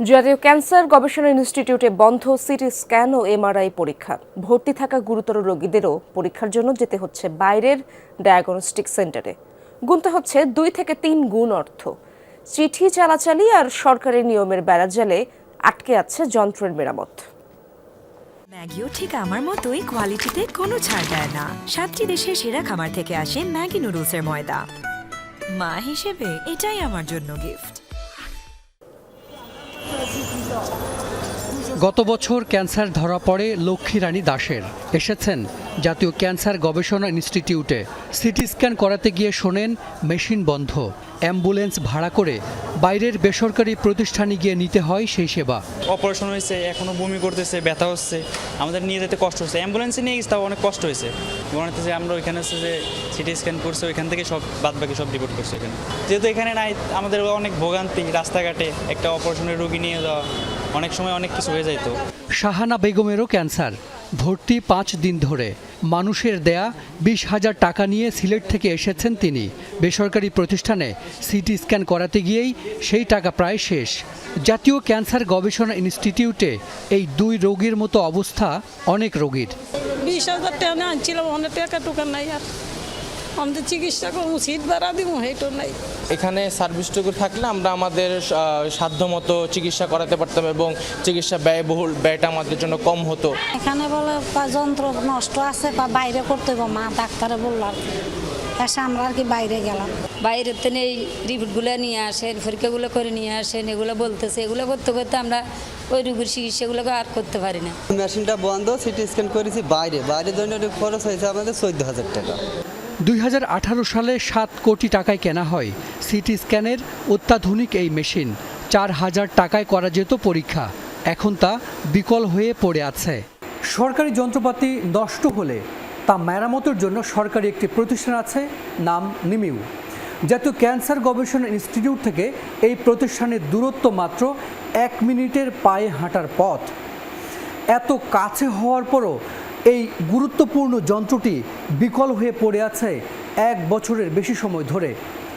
জাতীয় ক্যান্সার গবেষণা ইনস্টিটিউটে বন্ধ সিটি স্ক্যান ও এমআরআই পরীক্ষা, ভর্তি থাকা গুরুতর রোগীদেরও পরীক্ষার জন্য যেতে হচ্ছে বাইরের ডায়াগনস্টিক সেন্টারে গুনতে হচ্ছে দুই থেকে তিন গুণ অর্থ। চিঠি চালাচালি আর সরকারি নিয়মের বেড়াজালে আটকে আছে যন্ত্রের মেরামত। ম্যাগিও ঠিক আমার মতোই কোয়ালিটিতে কোনো ছাড় দেয় না। সাতটি দেশের সেরা খামার থেকে আসে ম্যাগি নুডলসের ময়দা। মা হিসেবে এটাই আমার জন্য গিফট গত বছর ক্যান্সার ধরা পড়ে লক্ষ্মী রানী দাসের। এসেছেন জাতীয় ক্যান্সার গবেষণা ইনস্টিটিউটে সিটি স্ক্যান করাতে গিয়ে শোনেন মেশিন বন্ধ অ্যাম্বুলেন্স ভাড়া করে বাইরের বেসরকারি প্রতিষ্ঠানে গিয়ে নিতে হয় সেই সেবা। অপারেশন হয়েছে এখনও বমি করতেছে ব্যথা হচ্ছে আমাদের নিয়ে যেতে কষ্ট হচ্ছে। অ্যাম্বুলেন্সে নিয়ে গেছে তাও অনেক কষ্ট হয়েছে। মনে হচ্ছে যে আমরা ওইখানে হচ্ছে যে সিটি স্ক্যান করছে ওইখান থেকে সব বাদ বাকি সব রিপোর্ট করছে এখানে যেহেতু এখানে নাই আমাদের অনেক ভোগান্তি রাস্তাঘাটে একটা অপারেশনের রোগী নিয়ে যাওয়া অনেক সময় অনেক কিছু হয়ে যাইতো। শাহানা বেগমেরও ক্যান্সার। ভর্তি পাঁচ দিন ধরে। মানুষের দেয়া বিশ হাজার টাকা নিয়ে সিলেট থেকে এসেছেন তিনি। বেসরকারি প্রতিষ্ঠানে সিটি স্ক্যান করাতে গিয়েই সেই টাকা প্রায় শেষ। জাতীয় ক্যান্সার গবেষণা ইনস্টিটিউটে এই দুই রোগীর মতো অবস্থা অনেক রোগীর। আনছিলাম আমাদের চিকিৎসা করব সিট ভাড়া দিব হেঁটো নাই এখানে সার্ভিসটুকু থাকলে আমরা আমাদের সাধ্যমতো চিকিৎসা করাতে পারতাম এবং চিকিৎসা ব্যয়বহুল ব্যয়টা আমাদের জন্য কম হতো। এখানে বলে বা যন্ত্র নষ্ট আছে বা বাইরে করতে হবে মা ডাক্তারে বলল আর এসে আমরা আর কি বাইরে গেলাম। বাইরের থেকে এই রিপোর্টগুলো নিয়ে আসেন পরীক্ষাগুলো করে নিয়ে আসেন এগুলো বলতেছে এগুলো করতে করতে আমরা ওই রোগীর চিকিৎসাগুলোকে আর করতে পারি না। মেশিনটা বন্ধ সিটি স্ক্যান করেছি বাইরে। বাইরে জন্য খরচ হয়েছে আমাদের চোদ্দ হাজার টাকা। দুই হাজার আঠারো সালে সাত কোটি টাকায় কেনা হয়। সিটি স্ক্যানের অত্যাধুনিক এই মেশিন চার হাজার টাকায় করা যেত পরীক্ষা। এখন তা বিকল হয়ে পড়ে আছে। সরকারি যন্ত্রপাতি নষ্ট হলে তা মেরামতের জন্য সরকারি একটি প্রতিষ্ঠান আছে, নাম নিমিউ। জাতীয় ক্যান্সার গবেষণা ইনস্টিটিউট থেকে এই প্রতিষ্ঠানের দূরত্ব মাত্র এক মিনিটের পায়ে হাঁটার পথ। এত কাছে হওয়ার পরও এই গুরুত্বপূর্ণ যন্ত্রটি বিকল হয়ে পড়ে আছে এক বছরের বেশি সময় ধরে।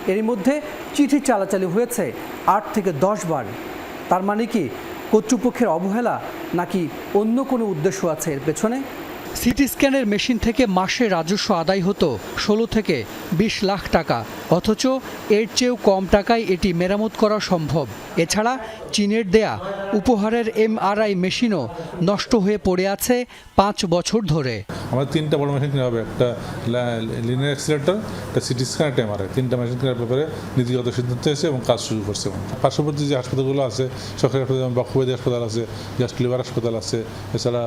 এর মধ্যে চিঠি চালাচালি হয়েছে আট থেকে দশ বার। তার মানে কি, কর্তৃপক্ষের অবহেলা নাকি অন্য কোনো উদ্দেশ্য আছে এর পেছনে? সিটি স্ক্যানের মেশিন থেকে মাসে রাজস্ব আদায় হতো ষোলো থেকে বিশ লাখ টাকা। অথচ এর চেয়েও কম টাকায় এটি মেরামত করা সম্ভব। এছাড়া চীনের দেয়া উপহারের এমআরআই মেশিনও নষ্ট হয়ে পড়ে আছে পাঁচ বছর ধরে। আমাদের তিনটা বড় মেশিন কিনা হবে। একটা লিনিয়ার অ্যাক্সিলেটর একটা সিটি স্ক্যান একটা এমআরআই তিনটা মেশিন কেনার ব্যাপারে নীতিগত সিদ্ধান্ত হয়েছে এবং কাজ শুরু করছে পার্শ্ববর্তী যে হাসপাতালগুলো আছে সরকারি হাসপাতাল যেমন বক্ষবেদী হাসপাতাল আছে জাস্ট লিভার হাসপাতাল আছে এছাড়া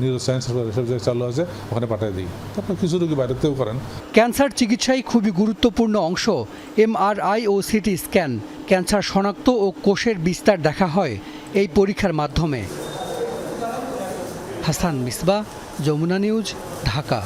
নিউরো সায়েন্স হাসপাতাল এসব জায়গায় চালু আছে ওখানে পাঠিয়ে দিই। তারপর কিছু রোগী বাইরেতেও করেন। ক্যান্সার চিকিৎসায় খুবই গুরুত্বপূর্ণ অংশ। এমআরআই ও সিটি স্ক্যান, ক্যান্সার শনাক্ত ও কোষের বিস্তার দেখা হয় এই পরীক্ষার মাধ্যমে। হাসান মিসবা, যমুনা নিউজ, ঢাকা।